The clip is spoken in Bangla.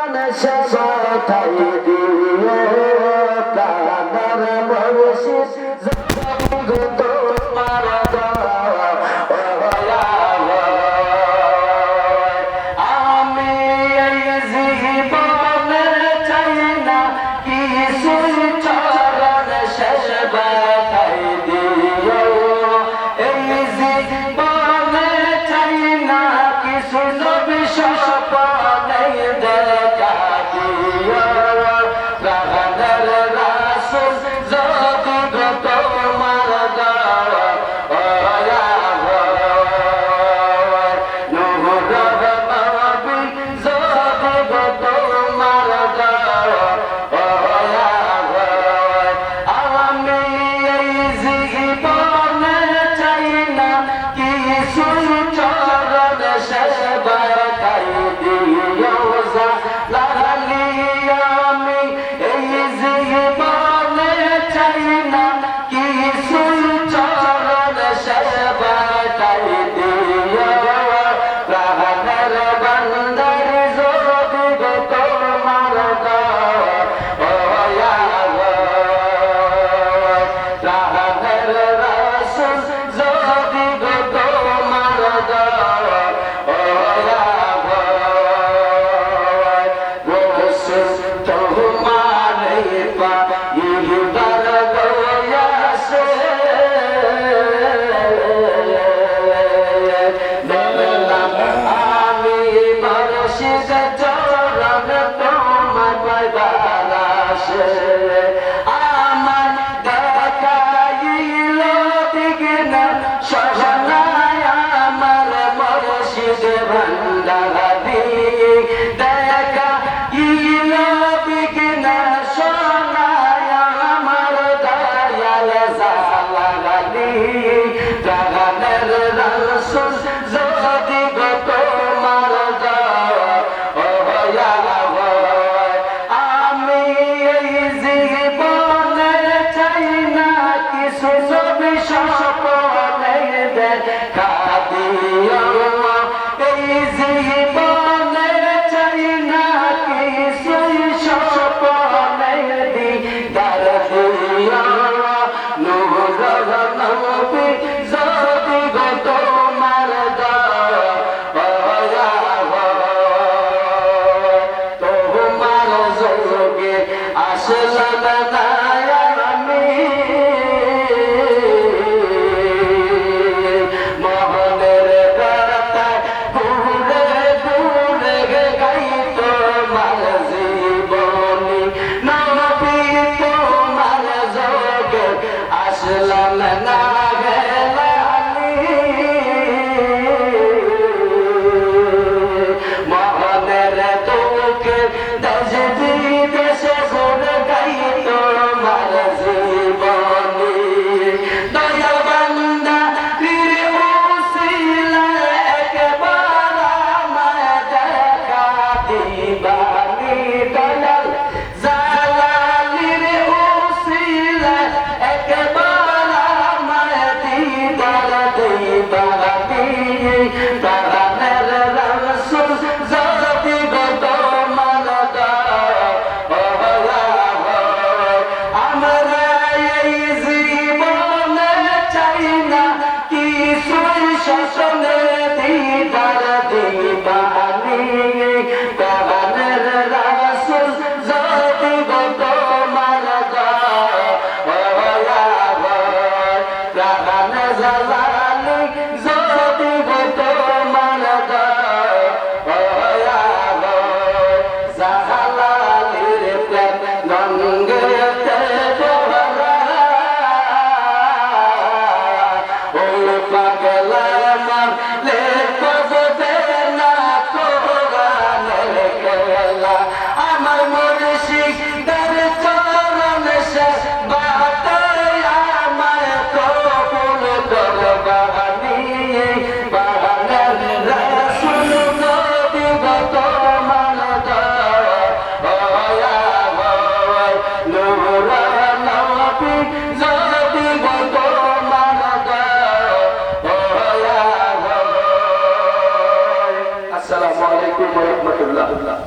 চরণ সেবাই মরশিদ চরণ তোমার বারাসে আমার কিছু ছবি আপনাকে আলাইকুম রহমতুল্লাহ